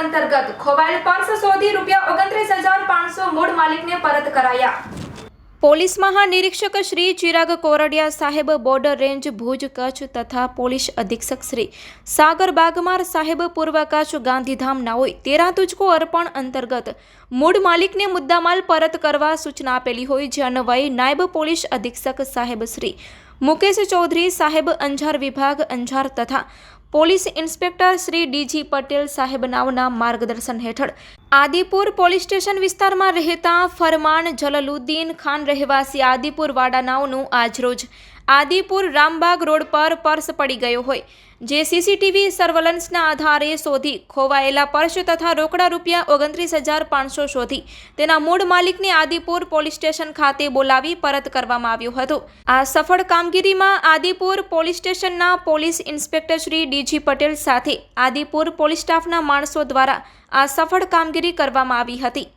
અંતર્ગત ખોવાયેલ પર્સ શોધી રૂપિયા ઓગણત્રીસ હજાર પાંચસો મૂળ માલિકને પરત કરાયા. પોલીસ મહાનિરીક્ષક શ્રી ચિરાગ કોરડિયા સાહેબ બોર્ડર રેન્જ ભુજ કચ્છ તથા પોલીસ અધિક્ષક શ્રી સાગર બાગમાર સાહેબ પૂર્વ કચ્છ ગાંધીધામ નાઓએ તેરા તુજકો અર્પણ અંતર્ગત મૂળ માલિકને મુદ્દામાલ પરત કરવા સૂચના આપેલી હોય જે અન્વયે નાયબ પોલીસ અધિક્ષક સાહેબ શ્રી મુકેશ ચૌધરી, સાહેબ અંજાર વિભાગ અંજાર તથા police inspector Shri DG Patel સાહેબ નાવના માર્ગદર્શન હેઠળ આદિપુર પોલીસ સ્ટેશન વિસ્તારમાં રહેતા ફરમાન જલલુદ્દીન ખાન રહેવાસી આદિપુર વાડા નાવનું આજરોજ આદિપુર રામબાગ રોડ પર પર્સ પડી ગયો હોય. જે સીસીટીવી સર્વેલન્સના આધારે શોધી ખોવાયેલા પર્સ તથા રોકડા રૂપિયા ઓગણત્રીસ હજાર પાંચસો શોધી તેના મૂળ માલિકને આદિપુર પોલીસ સ્ટેશન ખાતે બોલાવી પરત કરવામાં આવ્યો હતો. આ સફળ કામગીરીમાં આદિપુર પોલીસ સ્ટેશનના police inspector Shri DG Patel સાથે આદિપુર પોલીસ સ્ટાફના માણસો દ્વારા આ સફળ કામગીરી કરવામાં આવી હતી.